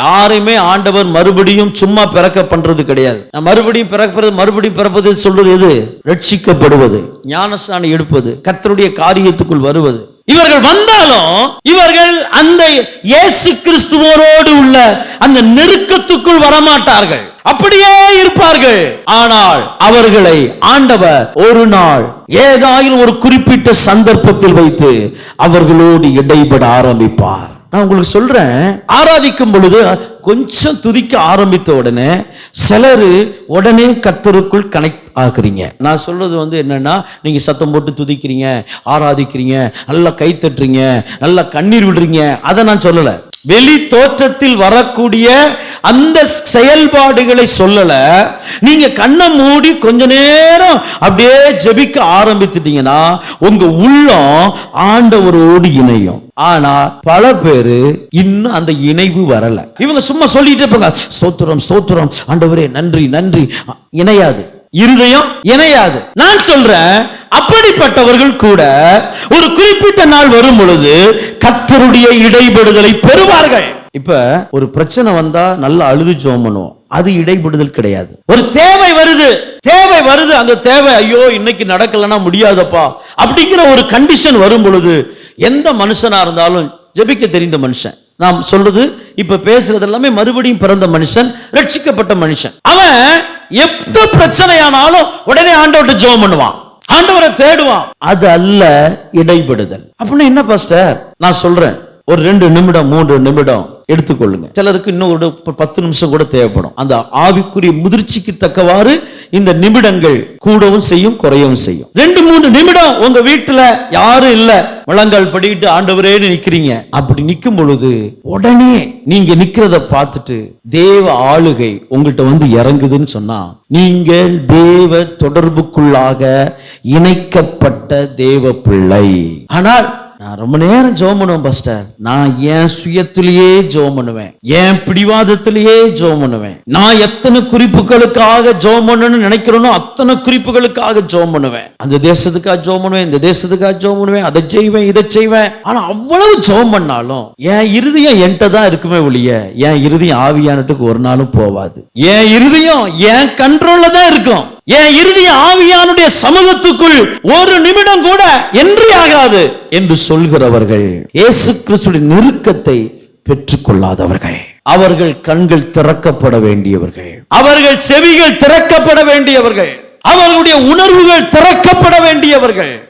யாரையுமே ஆண்டவர் மறுபடியும் சும்மா பிறக்க பண்றது கிடையாது. மறுபடியும் பிறப்பது மறுபடியும் பிறப்பது சொல்றது எது? ரட்சிக்கப்படுவது ஞானஸ்தானம் எடுப்பது கத்தருடைய காரியத்துக்குள் வருவது. இவர்கள் வந்தாலும் இவர்கள் அந்த இயேசு கிறிஸ்துவோரோடு உள்ள அந்த நெருக்கத்துக்குள் வரமாட்டார்கள். அப்படியே இருப்பார்கள். ஆனால் அவர்களை ஆண்டவர் ஒரு நாள் ஏதாயில் ஒரு குறிப்பிட்ட சந்தர்ப்பத்தில் வைத்து அவர்களோடு இடைபட ஆரம்பிப்பார். நான் உங்களுக்கு சொல்றேன் ஆராதிக்கும் பொழுது கொஞ்சம் துதிக்க ஆரம்பித்த உடனே சிலர் உடனே கத்தருக்குள் கனெக்ட் ஆகுறீங்க. நான் சொல்றது வந்து என்னன்னா நீங்க சத்தம் போட்டு துதிக்கிறீங்க ஆராதிக்கிறீங்க நல்லா கை தட்டுறீங்க நல்லா கண்ணீர் விடுறீங்க. அதை நான் சொல்லலை. வெளி தோற்றத்தில் வரக்கூடிய அந்த செயல்பாடுகளை சொல்லல. நீங்க கண்ணை மூடி கொஞ்ச நேரம் அப்படியே ஜெபிக்க ஆரம்பித்துட்டீங்கன்னா உங்க உள்ளம் ஆண்டவரோடு இணையும். ஆனா பல பேரு இன்னும் அந்த இணைவு வரல. இவங்க சும்மா சொல்லிட்டே இருப்பாங்க ஸ்தோத்திரம் ஸ்தோத்திரம் ஆண்டவரே நன்றி நன்றி. இணையாது. இருதயம் இணையாது. நான் சொல்றேன் அப்படிப்பட்டவர்கள் கூட ஒரு குறிப்பிட்ட நாள் வரும் பொழுது கத்தருடைய இடைபடுதலை பெறுவார்கள். இப்ப ஒரு பிரச்சனை வந்தா நல்லா அழுது ஜோம் பண்ணுவோம் அது இடைபடுதல் கிடையாது. ஒரு தேவை வருது. தேவை வருது. அந்த தேவை ஐயோ இன்னைக்கு நடக்கலன்னா முடியாதப்பா. அப்படிங்கிற ஒரு கண்டிஷன் வரும் பொழுது எந்த மனுஷனா இருந்தாலும் ஜெபிக்க தெரிந்த மனுஷன். நாம் சொல்றது இப்ப பேசுறது எல்லாமே மறுபடியும் பிறந்த மனுஷன் ரட்சிக்கப்பட்ட மனுஷன். அவன் எந்த பிரச்சனையானாலும் உடனே ஆண்டவர்கிட்ட ஜோம் பண்ணுவான். ஆண்டவரை தேடுவான். அது அல்ல இடைபடுதல். அப்படின்னா என்ன பாஸ்டர் நான் சொல்றேன். ஒரு ரெண்டு நிமிடம் மூன்று நிமிடம். எடுத்துக்கொள்ளுங்க. சிலருக்கு இன்னும் ஒரு பத்து நிமிஷம் கூட தேவைப்படும். அந்த ஆவிக்குரிய முதிர்ச்சிக்கு தக்கவாறு இந்த நிமிடங்கள் கூடவும் செய்யும் குறையவும் செய்யும். ரெண்டு மூணு நிமிடம் உங்க வீட்டுல யாரும் இல்ல. முழங்கால் படிக்கிட்டு ஆண்டவரேன்னு நிக்கிறீங்க. அப்படி நிற்கும் பொழுது உடனே நீங்க நிக்கிறத பார்த்துட்டு தேவ ஆளுகை உங்கள்கிட்ட வந்து இறங்குதுன்னு சொன்னா நீங்கள் தேவ தொடர்புக்குள்ளாக இணைக்கப்பட்ட தேவ பிள்ளை. ஆனால் நான் ரொம்ப நேரம் ஜோம் பண்ணுவேன் பாஸ்டர் நான் என் சுயத்திலேயே ஜோம் பண்ணுவேன். என் பிடிவாதத்திலேயே ஜோம் பண்ணுவேன். நான் எத்தனை குறிப்புகளுக்காக ஜோம் பண்ணணும்னு நினைக்கிறேனோ அத்தனை குறிப்புகளுக்காக ஜோம் பண்ணுவேன். அந்த தேசத்துக்காக ஜோம் பண்ணுவேன் இந்த தேசத்துக்காக ஜோம் பண்ணுவேன் அதை செய்வேன் இதை செய்வேன். ஆனா அவ்வளவு ஜோம் பண்ணாலும் என் இருதயம் என்கிட்ட தான் இருக்குமே ஒழிய என் இருதயம் ஆவியானட்டுக்கு ஒரு நாளும் போவாது. என் இருதயம் என் கண்ட்ரோல்ல தான் இருக்கும். என் இறுதிய ஆவியானுடைய சமூகத்துக்குள் ஒரு நிமிடம் கூட என்றி ஆகாது என்று சொல்கிறவர்கள் இயேசு கிறிஸ்துடைய நெருக்கத்தை பெற்றுக்கொள்ளாதவர்கள். அவர்கள் கண்கள் திறக்கப்பட வேண்டியவர்கள். அவர்கள் செவிகள் திறக்கப்பட வேண்டியவர்கள். அவர்களுடைய உணர்வுகள் திறக்கப்பட வேண்டியவர்கள்.